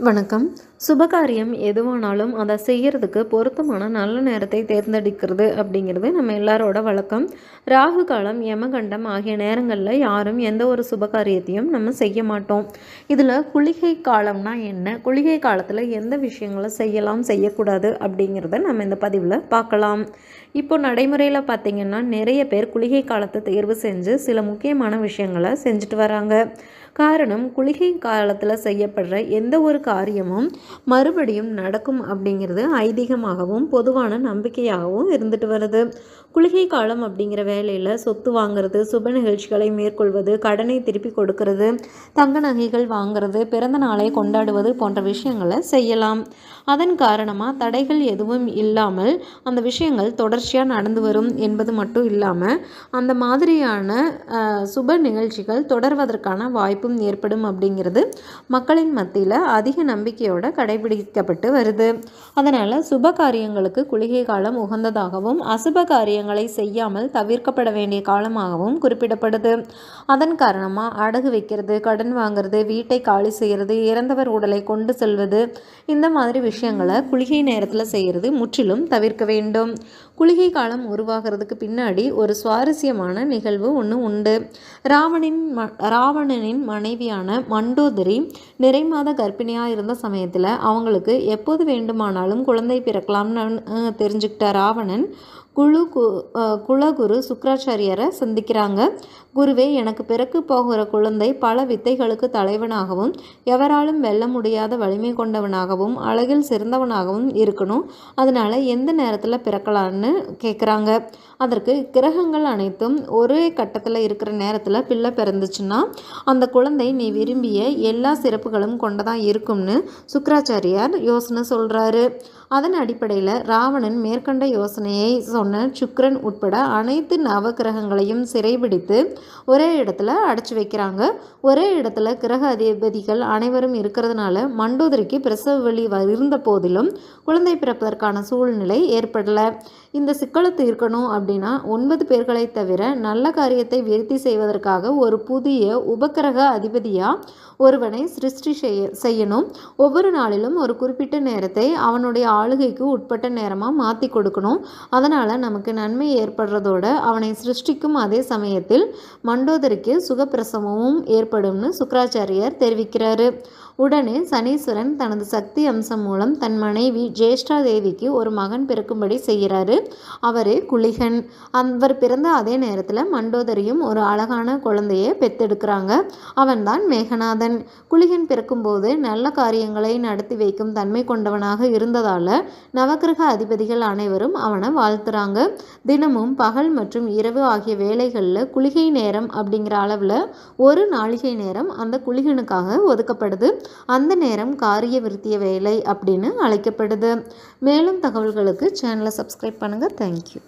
வணக்கம். சுபகாரியம் எதுவானாலும் அதை செய்கிறதுக்கு பொருத்தமான நல்ல நேரத்தை தேர்ந்தெடுக்கிறது அப்படிங்கிறது நம்ம எல்லாரோட வழக்கம். ராகு காலம் யமகண்டம் ஆகிய நேரங்களில் யாரும் எந்த ஒரு சுபகாரியத்தையும் நம்ம செய்ய மாட்டோம். இதில் குளிகை காலம்னா என்ன? குளிகை காலத்தில் எந்த விஷயங்களை செய்யலாம் செய்யக்கூடாது அப்படிங்கிறத நம்ம இந்த பதிவில் பார்க்கலாம். இப்போ நடைமுறையில் பார்த்திங்கன்னா நிறைய பேர் குளிகை காலத்தை தேர்வு செஞ்சு சில முக்கியமான விஷயங்களை செஞ்சுட்டு வராங்க. காரணம் குளிகை காலத்தில் செய்யப்படுற எந்த ஒரு காரியமும் மறுபடியும் நடக்கும் அப்படிங்கிறது ஐதீகமாகவும் பொதுவான நம்பிக்கையாகவும் இருந்துட்டு வருது. குளிகை காலம் அப்படிங்கிற வேலையில் சொத்து வாங்குறது சுப நிகழ்ச்சிகளை மேற்கொள்வது கடனை திருப்பி கொடுக்கறது தங்க நகைகள் வாங்குறது பிறந்த நாளை கொண்டாடுவது போன்ற விஷயங்களை செய்யலாம். அதன் காரணமாக தடைகள் எதுவும் இல்லாமல் அந்த விஷயங்கள் தொடர்ச்சியாக நடந்து வரும் என்பது மட்டும் இல்லாமல் அந்த மாதிரியான சுப நிகழ்ச்சிகள் தொடர்வதற்கான வாய்ப்பும் ஏற்படும் அப்படிங்கிறது மக்களின் மத்தியில் அதிக நம்பிக்கையோட கடைபிடிக்கப்பட்டு வருது. அதனால் சுப காரியங்களுக்கு குளிகை காலம் உகந்ததாகவும் அசுப காரியங்களை செய்யாமல் தவிர்க்கப்பட வேண்டிய காலமாகவும் குறிப்பிடப்படுது. அதன் காரணமாக அடகு வைக்கிறது கடன் வாங்குறது வீட்டை காலி செய்கிறது இறந்தவர் உடலை கொண்டு செல்வது இந்த மாதிரி விஷயங்களை குளிகை நேரத்தில் செய்கிறது முற்றிலும் தவிர்க்க வேண்டும். குளிகை காலம் உருவாகிறதுக்கு பின்னாடி ஒரு சுவாரஸ்யமான நிகழ்வு ஒன்று உண்டு. ராவணின் ம ராவணனின் மனைவியான மண்டோதரி நிறைமாத கர்ப்பிணியாக இருந்த சமயத்தில் அவங்களுக்கு எப்போது வேண்டுமானாலும் குழந்தை பிறக்கலாம்னு தெரிஞ்சுக்கிட்ட ராவணன் குழு கு குலகுரு சுக்கராச்சாரியரை சந்திக்கிறாங்க. குருவே எனக்கு பிறக்கு போகிற குழந்தை பல வித்தைகளுக்கு தலைவனாகவும் எவராலும் வெல்ல முடியாத வலிமை கொண்டவனாகவும் அழகில் சிறந்தவனாகவும் இருக்கணும். அதனால் எந்த நேரத்தில் பிறக்கலான்னு கேட்குறாங்க அதற்கு கிரகங்கள் அனைத்தும் ஒரே கட்டத்தில் இருக்கிற நேரத்தில் பிள்ளை பிறந்துச்சுன்னா அந்த குழந்தை நீ விரும்பிய எல்லா சிறப்புகளும் கொண்டதாக இருக்கும்னு சுக்கராச்சாரியார் யோசனை சொல்கிறாரு அதன் அடிப்படையில் ராவணன் மேற்கண்ட யோசனையை சொன்ன சுக்ரன் உட்பட அனைத்து நவகிரகங்களையும் சிறைபிடித்து ஒரே இடத்துல அடைச்சி வைக்கிறாங்க. ஒரே இடத்துல கிரக அதிபதிகள் அனைவரும் இருக்கிறதுனால மண்டோதரிக்கு பிரசவ வழி இருந்த போதிலும் குழந்தை பிறப்பதற்கான சூழ்நிலை ஏற்படலை. இந்த சிக்கலை தீர்க்கணும் அப்படின்னா ஒன்பது பேர்களை தவிர நல்ல காரியத்தை விருத்தி செய்வதற்காக ஒரு புதிய உபக்கிரக அதிபதியாக ஒருவனை சிருஷ்டி செய்ய செய்யணும். ஒவ்வொரு நாளிலும் ஒரு குறிப்பிட்ட நேரத்தை அவனுடைய ஆளுகைக்கு உட்பட்ட நேரமாக மாற்றி கொடுக்கணும். அதனால் நமக்கு நன்மை ஏற்படுறதோட அவனை சிருஷ்டிக்கும் அதே சமயத்தில் மண்டோதருக்கு சுகப்பிரசவமும் ஏற்படும்னு சுக்கராச்சாரியார் தெரிவிக்கிறாரு. உடனே சனீஸ்வரன் தனது சக்தி அம்சம் மூலம் தன் மனைவி ஜேஷ்டா தேவிக்கு ஒரு மகன் பிறக்கும்படி செய்கிறாரு. அவரே குளிகன். அவர் பிறந்த அதே நேரத்தில் மண்டோதரியும் ஒரு அழகான குழந்தையை பெத்தெடுக்கிறாங்க. அவன்தான் மேகநாதன். குளிகன் பிறக்கும்போது நல்ல காரியங்களை நடத்தி வைக்கும் தன்மை கொண்டவனாக இருந்ததால் நவக்கிரக அதிபதிகள் அனைவரும் அவனை வாழ்த்துறாங்க. தினமும் பகல் மற்றும் இரவு ஆகிய வேலைகளில் குளிகை நேரம் அப்படிங்கிற அளவில் ஒரு நாளிகை நேரம் அந்த குளிகனுக்காக ஒதுக்கப்படுது. அந்த நேரம் காரிய விருத்திய வேலை அப்படின்னு அழைக்கப்படுது. மேலும் தகவல்களுக்கு சேனலை சப்ஸ்கிரைப் பண்ணுங்கள் தேங்க்யூ